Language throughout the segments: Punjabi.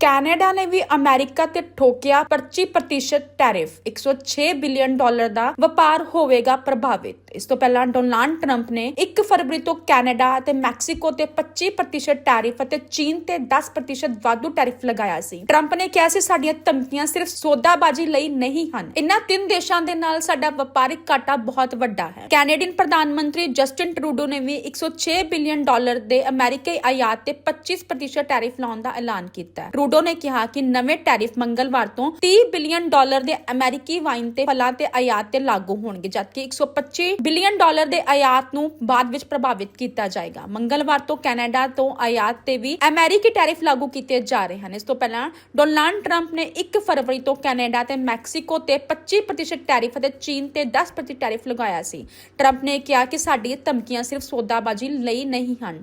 ਕੈਨੇਡਾ ਨੇ ਵੀ ਅਮਰੀਕਾ ਤੇ ਠੋਕਿਆ 25% ਟੈਰਿਫ। 106 ਬਿਲੀਅਨ ਡਾਲਰ ਦਾ ਵਪਾਰ ਹੋਵੇਗਾ ਪ੍ਰਭਾਵਿਤ। ਇਸ ਤੋਂ ਪਹਿਲਾਂ ਡੋਨਾਲਡ ਟਰੰਪ ਨੇ 1 ਫਰਵਰੀ ਤੋਂ ਕੈਨੇਡਾ ਅਤੇ ਮੈਕਸੀਕੋ ਤੇ 25% ਟੈਰਿਫ ਅਤੇ ਚੀਨ ਤੇ 10% ਵਾਧੂ ਟੈਰਿਫ ਲਗਾਇਆ ਸੀ। ਟਰੰਪ ਨੇ ਕਿਹਾ ਸੀ, ਸਾਡੀਆਂ ਧਮਕੀਆਂ ਸਿਰਫ ਸੌਦਾਬਾਜ਼ੀ ਲਈ ਨਹੀਂ ਹਨ। ਇਨ੍ਹਾਂ ਤਿੰਨ ਦੇਸ਼ਾਂ ਦੇ ਨਾਲ ਸਾਡਾ ਵਪਾਰਿਕ ਘਾਟਾ ਬਹੁਤ ਵੱਡਾ ਹੈ। ਕੈਨੇਡੀਅਨ ਪ੍ਰਧਾਨ ਮੰਤਰੀ ਜਸਟਿਨ ਟਰੂਡੋ ਨੇ ਵੀ 106 ਬਿਲੀਅਨ ਡਾਲਰ ਦੇ ਅਮਰੀਕੀ ਆਯਾਤ ਤੇ 25% ਟੈਰਿਫ ਲਾਉਣ ਦਾ ਐਲਾਨ ਕੀਤਾ ਹੈ। ਟਰੂਡੋ ਨੇ ਕਿਹਾ ਕਿ ਨਵੇਂ ਟੈਰਿਫ ਮੰਗਲਵਾਰ ਤੋਂ 30 ਬਿਲੀਅਨ ਡਾਲਰ ਦੇ ਅਮਰੀਕੀ ਵਾਈਨ ਤੇ ਫਲਾਂ ਤੇ ਆਯਾਤ ਤੇ ਲਾਗੂ ਹੋਣਗੇ, ਜਦਕਿ 125 ਬਿਲੀਅਨ ਡਾਲਰ ਦੇ ਆਯਾਤ ਨੂੰ ਬਾਅਦ ਵਿੱਚ ਪ੍ਰਭਾਵਿਤ ਕੀਤਾ ਜਾਏਗਾ। ਮੰਗਲਵਾਰ ਤੋਂ ਕੈਨੇਡਾ ਤੋਂ ਆਯਾਤ ਤੇ ਵੀ ਅਮਰੀਕੀ ਟੈਰਿਫ ਲਾਗੂ ਕੀਤੇ ਜਾ ਰਹੇ ਹਨ। ਇਸ ਤੋਂ ਪਹਿਲਾਂ ਡੋਨਾਲਡ ਟਰੰਪ ਨੇ 1 ਫਰਵਰੀ ਤੋਂ ਕੈਨੇਡਾ ਤੇ ਮੈਕਸੀਕੋ ਤੇ 25% ਟੈਰਿਫ ਅਤੇ ਚੀਨ ਤੇ 10% ਟੈਰਿਫ ਲਗਾਇਆ ਸੀ। ਟਰੰਪ ਨੇ ਕਿਹਾ ਕਿ ਸਾਡੀ ਧਮਕੀਆਂ ਸਿਰਫ ਸੌਦਾਬਾਜ਼ੀ ਲਈ ਨਹੀਂ ਹਨ।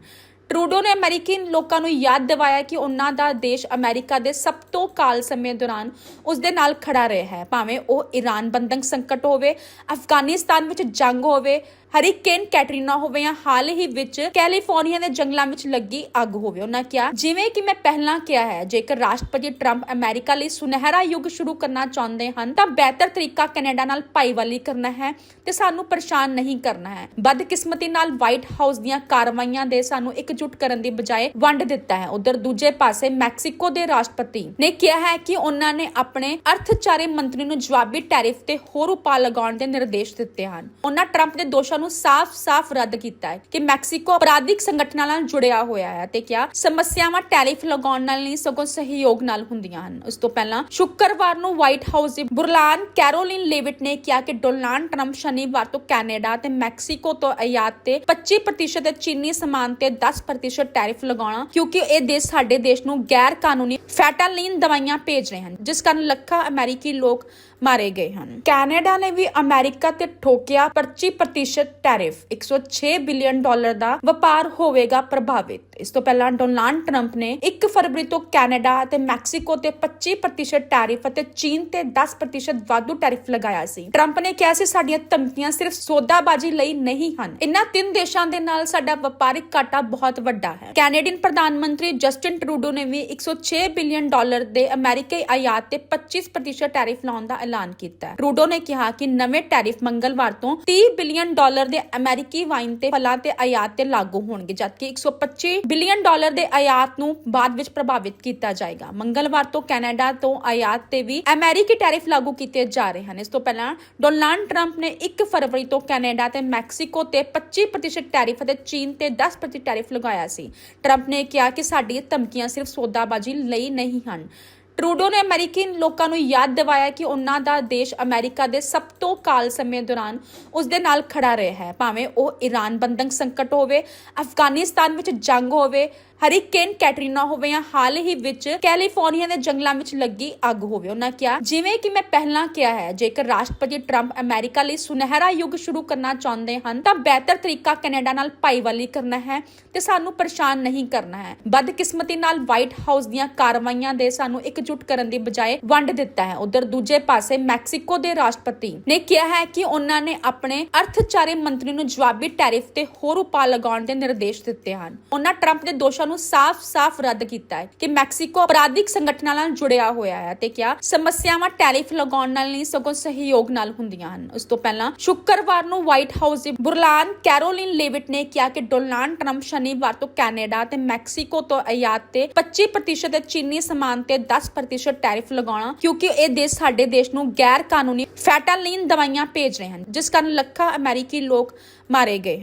ਟਰੂਡੋ ਨੇ ਅਮਰੀਕੀ ਲੋਕਾਂ ਨੂੰ ਯਾਦ ਦਿਵਾਇਆ ਕਿ ਉਹਨਾਂ ਦਾ ਦੇਸ਼ ਅਮਰੀਕਾ ਦੇ ਸਭ ਤੋਂ ਕਾਲ ਸਮੇਂ ਦੌਰਾਨ ਉਸ ਦੇ ਨਾਲ ਖੜਾ ਰਿਹਾ ਹੈ। ਭਾਵੇਂ ਉਹ ਈਰਾਨ ਬੰਦਕ ਸੰਕਟ ਹੋਵੇ, ਅਫਗਾਨਿਸਤਾਨ ਵਿੱਚ ਜੰਗ ਹੋਵੇ, ਹਰੀਕੇਨ ਕੈਟਰੀਨਾ ਹੋਵੇ ਜਾਂ ਹਾਲ ਹੀ ਵਿੱਚ ਕੈਲੀਫੋਰਨੀਆ ਦੇ ਜੰਗਲਾਂ ਵਿੱਚ ਲੱਗੀ ਅੱਗ ਹੋਵੇ, ਉਹਨਾਂ ਕਿਹਾ, ਜਿਵੇਂ ਕਿ ਮੈਂ ਪਹਿਲਾਂ ਕਿਹਾ ਹੈ, ਜੇਕਰ ਰਾਸ਼ਟਰਪਤੀ ਟਰੰਪ ਅਮਰੀਕਾ ਲਈ ਸੁਨਹਿਰਾ ਯੁੱਗ ਸ਼ੁਰੂ ਕਰਨਾ ਚਾਹੁੰਦੇ ਹਨ, ਤਾਂ ਬਿਹਤਰ ਤਰੀਕਾ ਕੈਨੇਡਾ ਨਾਲ ਭਾਈਵਾਲੀ ਕਰਨਾ ਹੈ ਤੇ ਸਾਨੂੰ ਪਰੇਸ਼ਾਨ ਨਹੀਂ ਕਰਨਾ ਹੈ। ਬਦਕਿਸਮਤੀ ਨਾਲ ਵਾਈਟ ਹਾਊਸ ਦੀਆਂ ਕਾਰਵਾਈਆਂ ਦੇ ਸਾਨੂੰ ਇੱਕ ਇਕਜੁੱਟ ਕਰਨ ਦੀ ਬਜਾਏ ਵੰਡ ਦਿੱਤਾ ਹੈ ਉਧਰ ਦੂਜੇ ਪਾਸੇ ਮੈਕਸੀਕੋ ਦੇ ਰਾਸ਼ਟਰਪਤੀ ਨੇ ਕਿਹਾ ਹੈ ਕਿ ਉਹਨਾਂ ਨੇ ਆਪਣੇ ਅਰਥਚਾਰੇ ਮੰਤਰੀ ਨੂੰ ਜਵਾਬੀ ਟੈਰਿਫ ਤੇ ਹੋਰ ਉਪਾਅ ਲਗਾਉਣ ਦੇ ਨਿਰਦੇਸ਼ ਦਿੱਤੇ ਹਨ ਉਹਨਾਂ ਟਰੰਪ ਦੇ ਦੋਸ਼ਾਂ ਨੂੰ ਸਾਫ਼-ਸਾਫ਼ ਰੱਦ ਕੀਤਾ ਹੈ ਕਿ ਮੈਕਸੀਕੋ ਅਪਰਾਧਿਕ ਸੰਗਠਨਾਂ ਨਾਲ ਜੁੜਿਆ ਹੋਇਆ ਹੈ ਤੇ ਕਿਹਾ ਸਮੱਸਿਆਵਾਂ ਟੈਰਿਫ ਲਗਾਉਣ ਨਾਲ ਨਹੀਂ ਸਗੋਂ ਸਹਿਯੋਗ ਨਾਲ ਹੁੰਦੀਆਂ ਹਨ ਉਸ ਤੋਂ ਪਹਿਲਾਂ ਸ਼ੁੱਕਰਵਾਰ ਨੂੰ ਵਾਈਟ ਹਾਊਸ ਦੇ ਬੁਰਲਾਨ ਕੈਰੋਲਿਨ ਲੇਵਿਟ ਨੇ ਕਿਹਾ ਕਿ ਡੋਨਾਲਡ ਟਰੰਪ ਸ਼ਨੀਵਾਰ ਤੋਂ ਕੈਨੇਡਾ ਤੇ ਮੈਕਸੀਕੋ ਤੋਂ ਆਯਾਤ ਤੇ 25% ਤੇ ਚੀਨੀ ਸਮਾਨ ਤੇ 10% ਟੈਰਿਫ ਲਗਾਉਣਾ, ਕਿਉਂਕਿ ਇਹ ਦੇਸ਼ ਸਾਡੇ ਦੇਸ਼ ਨੂੰ ਗੈਰ ਕਾਨੂੰਨੀ ਫੈਟਾਲੀਨ ਦਵਾਈਆਂ ਭੇਜ ਰਹੇ ਹਨ। ਜਿਸ ਕਾਰਨ ਲੱਖਾਂ ਅਮਰੀਕੀ ਲੋਕ ਮਾਰੇ ਗਏ ਹਨ। ਕੈਨੇਡਾ ਨੇ ਵੀ ਅਮਰੀਕਾ ਤੇ ਠੋਕਿਆ 25% ਟੈਰਿਫ। 106 ਬਿਲੀਅਨ ਡਾਲਰ ਦਾ ਵਪਾਰ ਹੋਵੇਗਾ ਪ੍ਰਭਾਵਿਤ। ਇਸ ਤੋਂ ਪਹਿਲਾਂ ਡੋਨਾਲਡ ਟਰੰਪ ਨੇ 1 ਫਰਵਰੀ ਤੋਂ ਕੈਨੇਡਾ ਅਤੇ ਮੈਕਸੀਕੋ ਤੇ 25% ਟੈਰਿਫ ਅਤੇ ਚੀਨ ਤੇ 10% ਵਾਧੂ ਟੈਰਿਫ ਲਗਾਇਆ ਸੀ। ਟਰੰਪ ਨੇ ਕਿਹਾ ਸੀ, ਸਾਡੀਆਂ ਧਮਕੀਆਂ ਸਿਰਫ ਸੌਦਾਬਾਜ਼ੀ ਲਈ ਨਹੀਂ ਹਨ। ਇਨ੍ਹਾਂ ਤਿੰਨ ਦੇਸ਼ਾਂ ਦੇ ਨਾਲ ਸਾਡਾ ਵਪਾਰਿਕ ਘਾਟਾ ਬਹੁਤ ਵੱਡਾ ਹੈ। ਕੈਨੇਡੀਅਨ ਪ੍ਰਧਾਨ ਮੰਤਰੀ ਜਸਟਿਨ ਟਰੂਡੋ ਨੇ ਵੀ 106 ਬਿਲੀਅਨ ਡਾਲਰ ਦੇ ਅਮਰੀਕੀ ਆਯਾਤ ਤੇ 25% ਟੈਰਿਫ ਲਾਉਣ ਦਾ ਐਲਾਨ ਕੀਤਾ ਹੈ। ਟਰੂਡੋ ਨੇ ਕਿਹਾ ਕਿ ਨਵੇਂ ਟੈਰਿਫ ਮੰਗਲਵਾਰ ਤੋਂ 30 ਬਿਲੀਅਨ ਡਾਲਰ ਦੇ ਅਮਰੀਕੀ ਵਾਈਨ ਤੇ ਫਲਾਂ ਤੇ ਆਯਾਤ ਤੇ ਲਾਗੂ ਹੋਣਗੇ, ਜਦਕਿ 125 ਬਿਲੀਅਨ ਡਾਲਰ ਦੇ ਆਯਾਤ ਨੂੰ ਬਾਅਦ ਵਿੱਚ ਪ੍ਰਭਾਵਿਤ ਕੀਤਾ ਜਾਏਗਾ। ਮੰਗਲਵਾਰ ਤੋਂ ਕੈਨੇਡਾ ਤੋਂ ਆਯਾਤ ਤੇ ਵੀ ਅਮਰੀਕੀ ਟੈਰਿਫ ਲਾਗੂ ਕੀਤੇ ਜਾ ਰਹੇ ਹਨ। ਇਸ ਤੋਂ ਪਹਿਲਾਂ ਡੋਨਾਲਡ ਟਰੰਪ ਨੇ 1 ਫਰਵਰੀ ਤੋਂ ਕੈਨੇਡਾ ਤੇ ਮੈਕਸੀਕੋ ਤੇ 25% ਟੈਰਿਫ ਅਤੇ ਚੀਨ ਤੇ 10% ਟੈਰਿਫ ਲਗਾਇਆ ਸੀ। ਟਰੰਪ ਨੇ ਕਿਹਾ ਕਿ ਸਾਡੀ ਧਮਕੀਆਂ ਸਿਰਫ ਸੌਦਾਬਾਜ਼ੀ ਲਈ ਨਹੀਂ ਹਨ। ਟਰੂਡੋ ਨੇ ਅਮਰੀਕੀ ਲੋਕਾਂ ਨੂੰ ਯਾਦ ਦਿਵਾਇਆ ਕਿ ਉਹਨਾਂ ਦਾ ਦੇਸ਼ ਅਮਰੀਕਾ ਦੇ ਸਭ ਤੋਂ ਕਾਲ ਸਮੇਂ ਦੌਰਾਨ ਉਸ ਦੇ ਨਾਲ ਖੜਾ ਰਿਹਾ ਹੈ। ਭਾਵੇਂ ਉਹ ਈਰਾਨ ਬੰਦਕ ਸੰਕਟ ਹੋਵੇ, ਅਫਗਾਨਿਸਤਾਨ ਵਿੱਚ ਜੰਗ ਹੋਵੇ, ਹਰੀਕੇਨ ਕੈਟਰੀਨਾ ਹੋਵੇ ਜਾਂ ਹਾਲ ਹੀ ਵਿੱਚ ਕੈਲੀਫੋਰਨੀਆ ਦੇ ਜੰਗਲਾਂ ਵਿੱਚ ਲੱਗੀ ਅੱਗ ਹੋਵੇ, ਉਹਨਾਂ ਕਿਹਾ, ਜਿਵੇਂ ਕਿ ਮੈਂ ਪਹਿਲਾਂ ਕਿਹਾ ਹੈ, ਜੇਕਰ ਰਾਸ਼ਟਰਪਤੀ ਟਰੰਪ ਅਮਰੀਕਾ ਲਈ ਸੁਨਹਿਰਾ ਯੁੱਗ ਸ਼ੁਰੂ ਕਰਨਾ ਚਾਹੁੰਦੇ ਹਨ, ਤਾਂ ਬਿਹਤਰ ਤਰੀਕਾ ਕੈਨੇਡਾ ਨਾਲ ਭਾਈਵਾਲੀ ਕਰਨਾ ਹੈ ਤੇ ਸਾਨੂੰ ਪਰੇਸ਼ਾਨ ਨਹੀਂ ਕਰਨਾ ਹੈ। ਬਦਕਿਸਮਤੀ ਨਾਲ ਵਾਈਟ ਹਾਊਸ ਦੀਆਂ ਕਾਰਵਾਈਆਂ ਦੇ ਸਾਨੂੰ ਇੱਕ ਇਕਜੁੱਟ ਕਰਨ ਦੀ ਬਜਾਏ ਵੰਡ ਦਿੱਤਾ ਹੈ। ਉਧਰ ਦੂਜੇ ਪਾਸੇ ਮੈਕਸੀਕੋ ਦੇ ਰਾਸ਼ਟਰਪਤੀ ਨੇ ਕਿਹਾ ਹੈ ਕਿ ਉਹਨਾਂ ਨੇ ਆਪਣੇ ਅਰਥਚਾਰੇ ਮੰਤਰੀ ਨੂੰ ਜਵਾਬੀ ਟੈਰਿਫ ਤੇ ਹੋਰ ਉਪਾਅ ਲਗਾਉਣ ਦੇ ਨਿਰਦੇਸ਼ ਦਿੱਤੇ ਹਨ। ਉਹਨਾਂ ਟਰੰਪ ਦੇ ਦੋਸ਼ਾਂ ਨੂੰ ਸਾਫ਼-ਸਾਫ਼ ਰੱਦ ਕੀਤਾ ਹੈ ਕਿ ਮੈਕਸੀਕੋ ਅਪਰਾਧਿਕ ਸੰਗਠਨਾਂ ਨਾਲ ਜੁੜਿਆ ਹੋਇਆ ਹੈ ਤੇ ਕਿਹਾ, ਸਮੱਸਿਆਵਾਂ ਟੈਰਿਫ ਲਗਾਉਣ ਨਾਲ ਨਹੀਂ, ਸਗੋਂ ਸਹਿਯੋਗ ਨਾਲ ਹੁੰਦੀਆਂ ਹਨ। ਉਸ ਤੋਂ ਪਹਿਲਾਂ ਸ਼ੁੱਕਰਵਾਰ ਨੂੰ ਵਾਈਟ ਹਾਊਸ ਦੇ ਬੁਰਲਾਨ ਕੈਰੋਲਿਨ ਲੇਵਿਟ ਨੇ ਕਿਹਾ ਕਿ ਡੋਨਾਲਡ ਟਰੰਪ ਸ਼ਨੀਵਾਰ ਤੋਂ ਕੈਨੇਡਾ ਤੇ ਮੈਕਸੀਕੋ ਤੋਂ ਆਯਾਤ ਤੇ 25% ਚੀਨੀ ਸਮਾਨ ਤੇ 10% ਟੈਰਿਫ ਲਗਾਉਣਾ ਕਿਉਂਕਿ ਇਹ ਦੇਸ਼ ਸਾਡੇ ਦੇਸ਼ ਨੂੰ ਗੈਰ ਕਾਨੂੰਨੀ ਫੈਟਾਲੀਨ ਦਵਾਈਆਂ ਭੇਜ ਰਹੇ ਹਨ ਜਿਸ ਕਾਰਨ ਲੱਖਾਂ ਅਮਰੀਕੀ ਲੋਕ ਮਾਰੇ ਗਏ